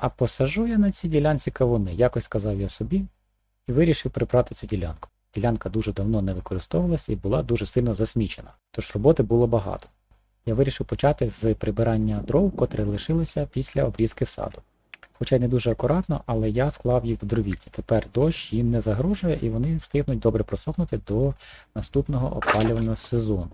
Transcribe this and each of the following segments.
А посажу я на цій ділянці кавуни, якось сказав я собі, і вирішив прибрати цю ділянку. Ділянка дуже давно не використовувалася і була дуже сильно засмічена, тож роботи було багато. Я вирішив почати з прибирання дров, котрі лишилися після обрізки саду. Хоча й не дуже акуратно, але я склав їх в дровіті. Тепер дощ їм не загрожує і вони встигнуть добре просохнути до наступного опалювального сезону.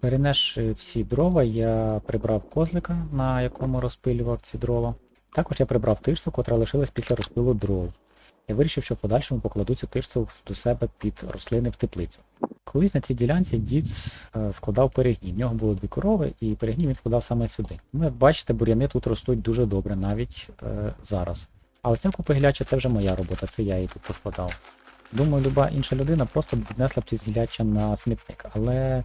Перенесши всі дрова, я прибрав козлика, на якому розпилював ці дрова. Також я прибрав тирсу, котра лишилась після розпилу дров. Я вирішив, що в подальшому покладу цю тирсу до себе під рослини в теплицю. Колись на цій ділянці дід е, складав перегній. В нього було дві корови, і перегній він складав саме сюди. Ну, як бачите, бур'яни тут ростуть дуже добре, навіть е, зараз. А ось ця купа гіляча це вже моя робота, це я її тут поскладав. Думаю, люба інша людина просто віднесла б ці гіляча на смітник, але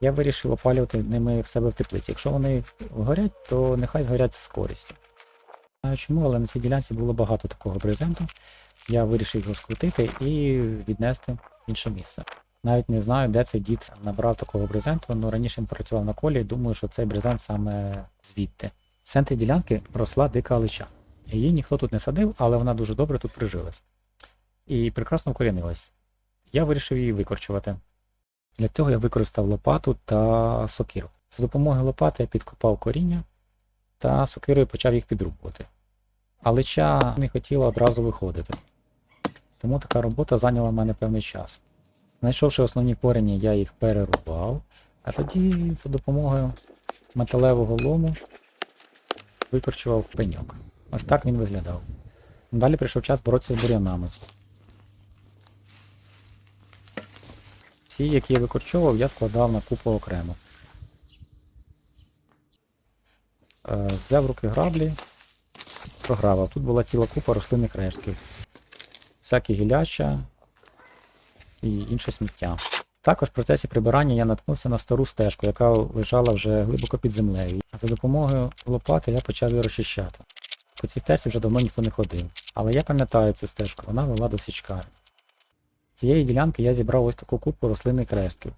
я вирішив опалювати ними в себе в теплиці. Якщо вони горять, то нехай згорять з користю. Знаю чому, але на цій ділянці було багато такого брезенту. Я вирішив його скрутити і віднести в інше місце. Навіть не знаю, де цей дід набрав такого брезенту, але раніше він працював на колі і думаю, що цей брезент саме звідти. В центрі ділянки росла дика алича. Її ніхто тут не садив, але вона дуже добре тут прижилась. І прекрасно вкорінилась. Я вирішив її викорчувати. Для цього я використав лопату та сокиру. За допомогою лопати я підкопав коріння та сокирою почав їх підрубувати. Алича не хотіла одразу виходити. Тому така робота зайняла в мене певний час. Знайшовши основні корені, я їх перерубав, а тоді за допомогою металевого лому викорчував пеньок. Ось так він виглядав. Далі прийшов час боротися з бур'янами. Ці, які я викорчовував, я складав на купу окремо. Е, взяв руки граблі, програвав. Тут була ціла купа рослинних рештків. Всякі гіляча і інше сміття. Також в процесі прибирання я наткнувся на стару стежку, яка лежала вже глибоко під землею. За допомогою лопати я почав її розчищати. По цій стежці вже давно ніхто не ходив. Але я пам'ятаю цю стежку, вона вела до січкарні. Цієї ділянки я зібрав ось таку купу рослинних рештків.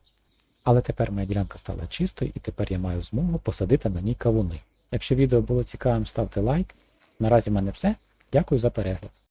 Але тепер моя ділянка стала чистою і тепер я маю змогу посадити на ній кавуни. Якщо відео було цікавим, ставте лайк. Наразі в мене все. Дякую за перегляд.